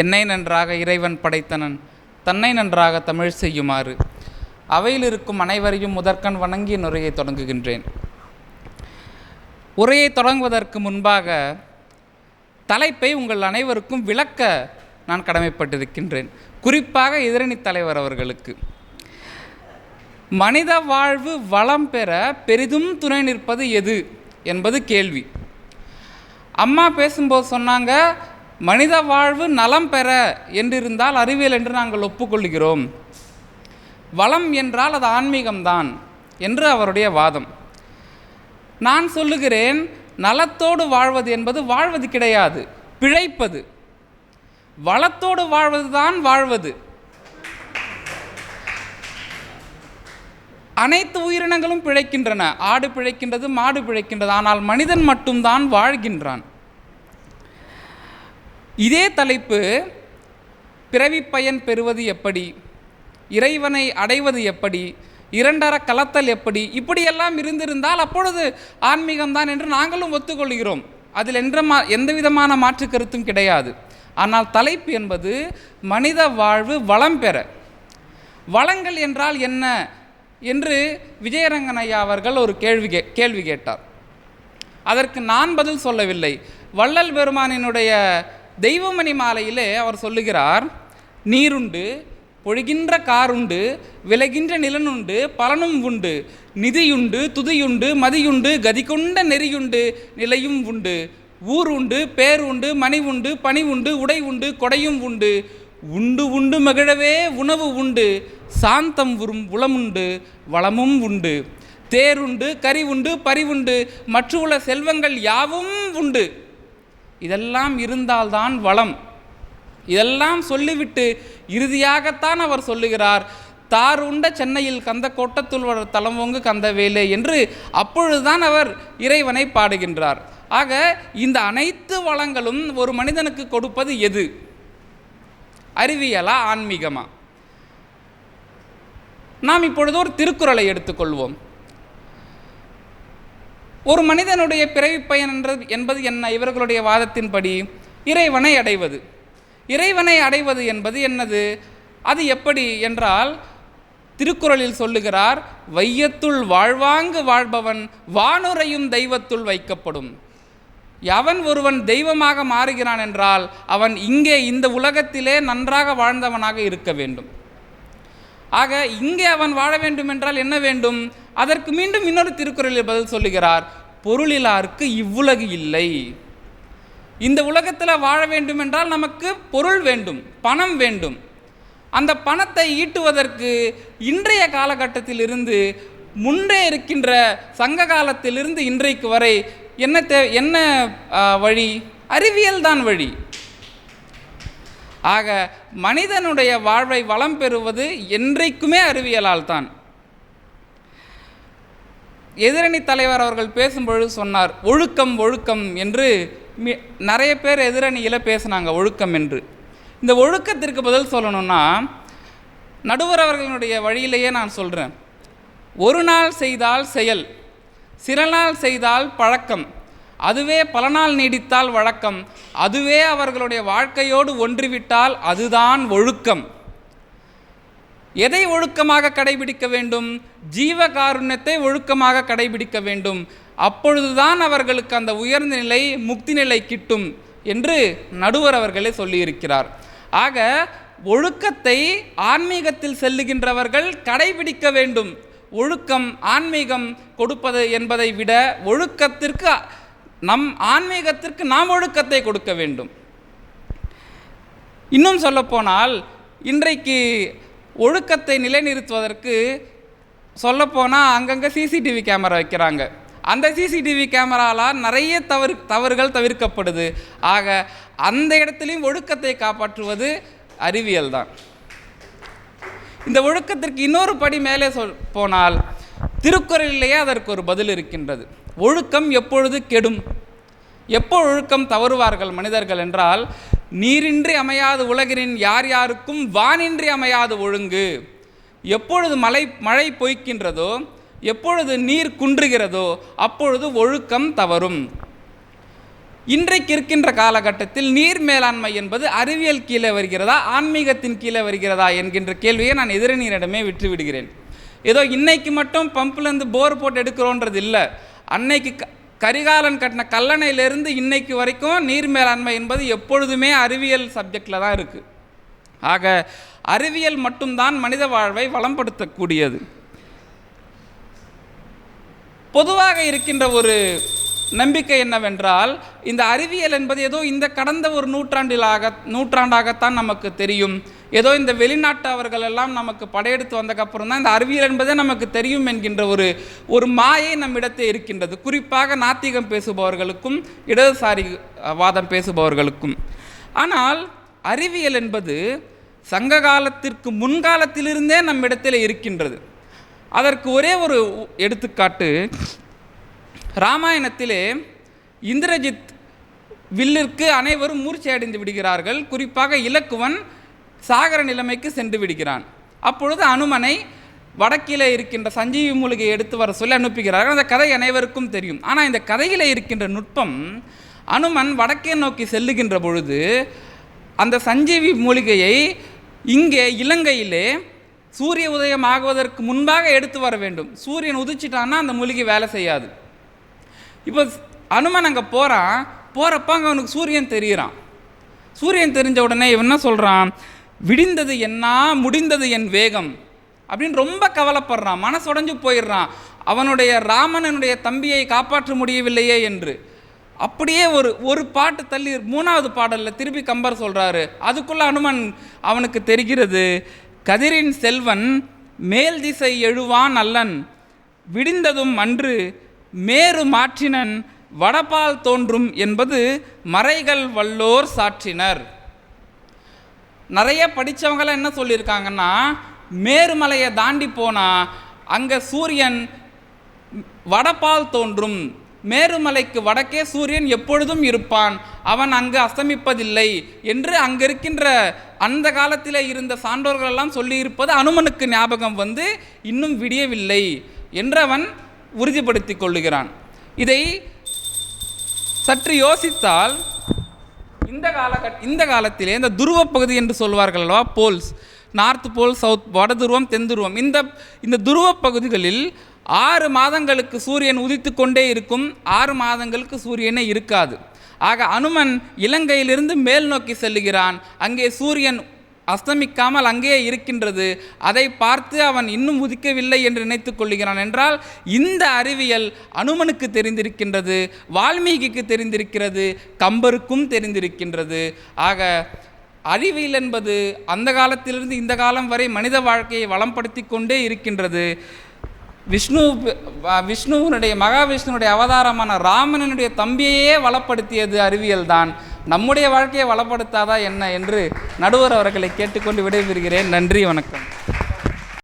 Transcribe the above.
என்னை நன்றாக இறைவன் படைத்தனன் தன்னை நன்றாக தமிழ் செய்யுமாறு. அவையில் இருக்கும் அனைவரையும் முதற்கண் வணங்கி என் உரையை தொடங்குகின்றேன். உரையை தொடங்குவதற்கு முன்பாக தலைப்பை உங்கள் அனைவருக்கும் விளக்க நான் கடமைப்பட்டிருக்கின்றேன். குறிப்பாக எதிரணி தலைவர் அவர்களுக்கு. மனித வாழ்வு வளம் பெற பெரிதும் துணை நிற்பது எது என்பது கேள்வி. அம்மா பேசும்போது சொன்னாங்க மனித வாழ்வு நலம் பெற என்றிருந்தால் அறிவியல் என்று நாங்கள் ஒப்புக்கொள்கிறோம். வளம் என்றால் அது ஆன்மீகம்தான் என்று அவருடைய வாதம். நான் சொல்லுகிறேன் நலத்தோடு வாழ்வது என்பது வாழ்வது கிடையாது பிழைப்பது. வளத்தோடு வாழ்வது தான் வாழ்வது. அனைத்து உயிரினங்களும் பிழைக்கின்றன. ஆடு பிழைக்கின்றது மாடு பிழைக்கின்றது ஆனால் மனிதன் மட்டும்தான் வாழ்கின்றான். இதே தலைப்பு பிறவி பயன் பெறுவது எப்படி? இறைவனை அடைவது எப்படி? இரண்டர கலத்தல் எப்படி? இப்படியெல்லாம் இருந்திருந்தால் அப்பொழுது ஆன்மீகம்தான் என்று நாங்களும் ஒத்துக்கொள்கிறோம். அதில் என்ற மா எந்த விதமான மாற்று கருத்தும் கிடையாது. ஆனால் தலைப்பு என்பது மனித வாழ்வு வளம் பெற. வளங்கள் என்றால் என்ன? என்று விஜயரங்கன் ஐயா அவர்கள் ஒரு கேள்வி கே கேள்வி கேட்டார். அதற்கு நான் பதில் சொல்லவில்லை. வள்ளல் பெருமானினுடைய தெய்வமணி மாலையிலே அவர் சொல்லுகிறார் நீருண்டு பொழிகின்ற காருண்டு விளைகின்ற நிலனுண்டு பலனும் உண்டு. நிதியுண்டு துதியுண்டு மதியுண்டு கதிகொண்ட நெறியுண்டு நிலையும் உண்டு. ஊர் உண்டு பேர் உண்டு மணி உண்டு பணி உண்டு உடை உண்டு கொடையும் உண்டு. உண்டு உண்டு மகிழவே உணவு உண்டு. சாந்தம் உறும் உளமுண்டு வளமும் உண்டு. தேருண்டு கறி உண்டு பரிவுண்டு மற்றுள்ள செல்வங்கள் யாவும் உண்டு. இதெல்லாம் இருந்தால்தான் வளம். இதெல்லாம் சொல்லிவிட்டு இறுதியாகத்தான் அவர் சொல்லுகிறார் தார் உண்ட சென்னையில் கந்த கோட்டத்துள் வளர் தலமோங்கு கந்த வேலை என்று அப்பொழுதுதான் அவர் இறைவனை பாடுகின்றார். ஆக இந்த அனைத்து வளங்களும் ஒரு மனிதனுக்கு கொடுப்பது எது? அறிவியலா ஆன்மீகமா? நாம் இப்பொழுது ஒரு திருக்குறளை எடுத்துக்கொள்வோம். ஒரு மனிதனுடைய பிறவி பயன் என்றது என்பது என்ன? இவர்களுடைய வாதத்தின்படி இறைவனை அடைவது. இறைவனை அடைவது என்பது என்னது? அது எப்படி என்றால் திருக்குறளில் சொல்லுகிறார் வையத்துள் வாழ்வாங்கு வாழ்பவன் வானுரையும் தெய்வத்துள் வைக்கப்படும். எவன் ஒருவன் தெய்வமாக மாறுகிறான் என்றால் அவன் இங்கே இந்த உலகத்திலே நன்றாக வாழ்ந்தவனாக இருக்க வேண்டும். ஆக இங்கே அவன் வாழ வேண்டும் என்றால் என்ன வேண்டும்? அதற்கு மீண்டும் இன்னொரு திருக்குறளில் பதில் சொல்லுகிறார் பொருளிலாருக்கு இவ்வுலகு இல்லை. இந்த உலகத்தில் வாழ வேண்டும் என்றால் நமக்கு பொருள் வேண்டும் பணம் வேண்டும். அந்த பணத்தை ஈட்டுவதற்கு இன்றைய காலகட்டத்தில் இருந்து முன்னே இருக்கின்ற சங்க காலத்திலிருந்து இன்றைக்கு வரை என்ன தே என்ன வழி? அறிவியல் தான் வழி. ஆக மனிதனுடைய வாழ்வை வளம் பெறுவது என்றைக்குமே அறிவியலால் தான் எதிரணி தலைவர் அவர்கள் பேசும்பொழுது சொன்னார் ஒழுக்கம் ஒழுக்கம் என்று நிறைய பேர் எதிரணியில் பேசினாங்க ஒழுக்கம் என்று. இந்த ஒழுக்கத்திற்கு பதில் சொல்லணும்னா நடுவர் அவர்களுடைய வழியிலேயே நான் சொல்கிறேன் ஒரு நாள் செய்தால் செயல் சில நாள் செய்தால் பழக்கம். அதுவே பல நாள் நீடித்தால் வழக்கம். அதுவே அவர்களுடைய வாழ்க்கையோடு ஒன்றிவிட்டால் அதுதான் ஒழுக்கம். எதை ஒழுக்கமாக கடைபிடிக்க வேண்டும்? ஜீவகாருண்யத்தை ஒழுக்கமாக கடைபிடிக்க வேண்டும். அப்பொழுதுதான் அவர்களுக்கு அந்த உயர்ந்த நிலை முக்தி நிலை கிட்டும் என்று நடுவர் அவர்களே சொல்லியிருக்கிறார். ஆக ஒழுக்கத்தை ஆன்மீகத்தில் செல்லுகின்றவர்கள் கடைபிடிக்க வேண்டும். ஒழுக்கம் ஆன்மீகம் கொடுப்பது என்பதை விட ஒழுக்கத்திற்கு நம் ஆன்மீகத்திற்கு நாம் ஒழுக்கத்தை கொடுக்க வேண்டும். இன்னும் சொல்லப்போனால் இன்றைக்கு ஒழுக்கத்தை நிலைநிறுத்துவதற்கு சொல்லப்போனால் அங்கங்கே சிசிடிவி கேமரா வைக்கிறாங்க. அந்த சிசிடிவி கேமராலால் நிறைய தவறு தவறுகள் தவிர்க்கப்படுது. ஆக அந்த இடத்துலையும் ஒழுக்கத்தை காப்பாற்றுவது அறிவியல் தான். இந்த ஒழுக்கத்திற்கு இன்னொரு படி மேலே சொல் போனால் திருக்குறளிலேயே அதற்கு ஒரு பதில் இருக்கின்றது. ஒழுக்கம் எப்பொழுது கெடும்? எப்போ ஒழுக்கம் தவறுவார்கள் மனிதர்கள் என்றால் நீரின்றி அமையாது உலகினின் யார் யாருக்கும் வானின்றி அமையாது ஒழுங்கு. எப்பொழுது மழை மழை பொய்க்கின்றதோ எப்பொழுது நீர் குன்றுகிறதோ அப்பொழுது ஒழுக்கம் தவறும். இன்றைக்கு இருக்கின்ற காலகட்டத்தில் நீர் மேலாண்மை என்பது அறிவியல் கீழே வருகிறதா ஆன்மீகத்தின் கீழே வருகிறதா என்கின்ற கேள்வியை நான் எதிரணியரிடமே விட்டுவிடுகிறேன். ஏதோ இன்னைக்கு மட்டும் பம்ப்லேருந்து போர் போட்டு எடுக்கிறோன்றது இல்லை அன்னைக்கு க கரிகாலன் கட்டின கல்லணையிலிருந்து இன்னைக்கு வரைக்கும் நீர் மேலாண்மை என்பது எப்பொழுதுமே அறிவியல் சப்ஜெக்டில் தான் இருக்குது ஆக அறிவியல் மட்டும்தான் மனித வாழ்வை வளம்படுத்தக்கூடியது. பொதுவாக இருக்கின்ற ஒரு நம்பிக்கை என்னவென்றால் இந்த அறிவியல் என்பது ஏதோ இந்த கடந்த ஒரு நூற்றாண்டிலாக நூற்றாண்டாகத்தான் நமக்கு தெரியும். ஏதோ இந்த வெளிநாட்டு அவர்கள் எல்லாம் நமக்கு படையெடுத்து வந்தக்கப்புறம் தான் இந்த அறிவியல் என்பதே நமக்கு தெரியும் என்கின்ற ஒரு ஒரு மாயை நம்மிடத்தே இருக்கின்றது. குறிப்பாக நாத்திகம் பேசுபவர்களுக்கும் இடதுசாரி வாதம் பேசுபவர்களுக்கும். ஆனால் அறிவியல் என்பது சங்க காலத்திற்கு முன்காலத்திலிருந்தே நம்மிடத்தில் இருக்கின்றது. அதற்கு ஒரே ஒரு எடுத்துக்காட்டு ராமாயணத்திலே இந்திரஜித் வில்லிற்கு அனைவரும் மூர்ச்சி அடைந்து விடுகிறார்கள். குறிப்பாக இலக்குவன் சாகர நிலைமைக்கு சென்று விடுகிறான். அப்பொழுது அனுமனை வடக்கிலே இருக்கின்ற சஞ்சீவி மூலிகை எடுத்து வர சொல்லி அனுப்புகிறார்கள். அந்த கதை அனைவருக்கும் தெரியும். ஆனால் இந்த கதையில் இருக்கின்ற நுட்பம் அனுமன் வடக்கே நோக்கி செல்லுகின்ற பொழுது அந்த சஞ்சீவி மூலிகையை இங்கே இலங்கையிலே சூரிய உதயம் ஆகுவதற்கு முன்பாக எடுத்து வர வேண்டும். சூரியன் உதிச்சிட்டான்னா அந்த மூலிகை வேலை செய்யாது. இப்போ அனுமன் அங்கே போகிறான் போகிறப்ப அங்கே அவனுக்கு சூரியன் தெரிகிறான் சூரியன் தெரிஞ்ச உடனே இவன் என்ன சொல்கிறான் விடிந்தது என்ன முடிந்தது என் வேகம். அப்படின்னு ரொம்ப கவலைப்படுறான். மனசுடைஞ்சு போயிடுறான். அவனுடைய ராமனனுடைய தம்பியை காப்பாற்ற முடியவில்லையே என்று. அப்படியே ஒரு ஒரு பாட்டு தள்ளி மூணாவது பாடலில் திருப்பி கம்பர் சொல்கிறாரு அதுக்குள்ளே அனுமன் அவனுக்கு தெரிகிறது கதிரின் செல்வன் மேல் திசை எழுவான் அல்லன். விடிந்ததும் அன்று மேரு மாற்றினன் வடபால் தோன்றும் என்பது மறைகள் வல்லோர் சாற்றினர். நிறைய படித்தவங்களாம் என்ன சொல்லியிருக்காங்கன்னா மேருமலையை தாண்டி போனால் அங்கே சூரியன் வடபால் தோன்றும். மேருமலைக்கு வடக்கே சூரியன் எப்பொழுதும் இருப்பான். அவன் அங்கு அஸ்தமிப்பதில்லை என்று அங்கே இருக்கின்ற அந்த காலத்தில் இருந்த சான்றோர்களெல்லாம் சொல்லியிருப்பது அனுமனுக்கு ஞாபகம் வந்து இன்னும் விடியவில்லை என்றவன் உறுதிப்படுத்தி கொள்ளுகிறான். இதை சற்று யோசித்தால் இந்த காலகட் இந்த காலத்திலே இந்த துருவ பகுதி என்று சொல்வார்கள் அல்லவா? போல்ஸ். நார்த் போல் சவுத் வட துருவம் தென் துருவம். இந்த இந்த துருவ பகுதிகளில் ஆறு மாதங்களுக்கு சூரியன் உதித்து கொண்டே இருக்கும். ஆறு மாதங்களுக்கு சூரியனே இருக்காது. ஆக அனுமன் இலங்கையிலிருந்து மேல் நோக்கி செல்லுகிறான். அங்கே சூரியன் அஸ்தமிக்காமல் அங்கேயே இருக்கின்றது. அதை பார்த்து அவன் இன்னும் உதிக்கவில்லை என்று நினைத்து கொள்ளுகிறான் என்றால் இந்த அறிவியல் அனுமனுக்கு தெரிந்திருக்கின்றது வால்மீகிக்கு தெரிந்திருக்கிறது கம்பருக்கும் தெரிந்திருக்கின்றது. ஆக அறிவியல் என்பது அந்த காலத்திலிருந்து இந்த காலம் வரை மனித வாழ்க்கையை வளம்படுத்தி கொண்டே இருக்கின்றது. விஷ்ணு விஷ்ணுவனுடைய மகாவிஷ்ணுனுடைய அவதாரமான ராமனனுடைய தம்பியையே வளப்படுத்தியது அறிவியல் தான் நம்முடைய வாழ்க்கையை வளப்படுத்தாதா என்ன என்று நடுவர் அவர்களை கேட்டுக்கொண்டு விடைபெறுகிறேன். நன்றி வணக்கம்.